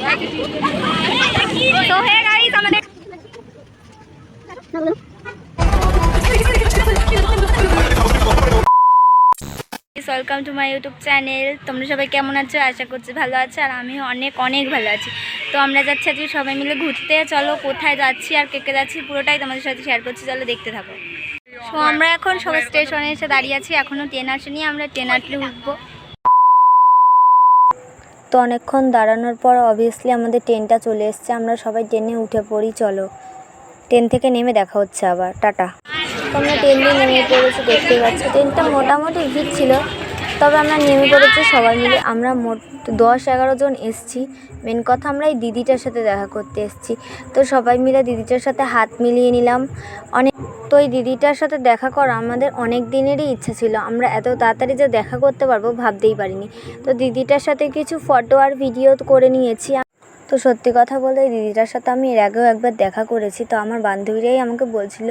তো welcome to my YouTube channel তোমরা সবাই কেমন আছো? আশা করছি ভালো আছো, আর আমি অনেক অনেক ভালো আছি। তো আমরা যাচ্ছি আজকে সবাই মিলে ঘুরতে। চলো, কোথায় যাচ্ছি আর কে কে যাচ্ছি পুরোটাই তোমাদের সাথে শেয়ার করছি। চলো, দেখতে থাকো। তো আমরা এখন সবাই স্টেশনে এসে দাঁড়িয়ে আছি। এখনও ট্রেন আসেনি। আমরা ট্রেন আটলে উঠবো। তো অনেকক্ষণ দাঁড়ানোর পর অবভিয়াসলি আমাদের ট্রেনটা চলে এসছে। আমরা সবাই ট্রেনে উঠে পড়ি, চলো। ট্রেন থেকে নেমে দেখা হচ্ছে আবার। টাটা। তোমরা ট্রেন দিয়ে নেমে পড়েছি দেখতে পাচ্ছি। ট্রেনটা মোটামুটি ভিড় ছিল। তবে আমরা নেমে পড়েছি সবাই মিলে। আমরা মোট দশ এগারো জন এসছি। মেন কথা আমরা এই দিদিটার সাথে দেখা করতে এসছি। তো সবাই মিলে দিদিটার সাথে হাত মিলিয়ে নিলাম। অনেক তো এই দিদিটার সাথে দেখা করা, আমাদের অনেক দিনেরই ইচ্ছা ছিল। আমরা এত তাড়াতাড়ি যে দেখা করতে পারব ভাবতেই পারিনি। তো দিদিটার সাথে কিছু ফটো আর ভিডিও করে নিয়েছি। তো সত্যি কথা বলতে দিদিটার সাথে আমি এর আগেও একবার দেখা করেছি। তো আমার বান্ধবীরাই আমাকে বলছিল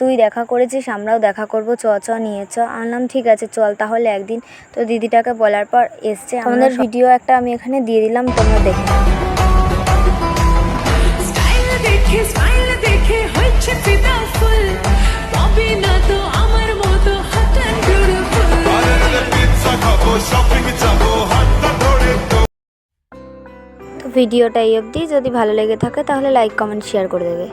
তুই দেখা করেছিস আমরাও দেখা করব চ চ নিয়ে চ। আনলাম ঠিক আছে চল তাহলে একদিন। তো দিদিটাকে বলার পর এসছে। আমাদের ভিডিও একটা আমি এখানে দিয়ে দিলাম তোমরা দেখে ভিডিওটা এই অবধি। যদি ভালো লেগে থাকে তাহলে লাইক কমেন্ট শেয়ার করে দেবে।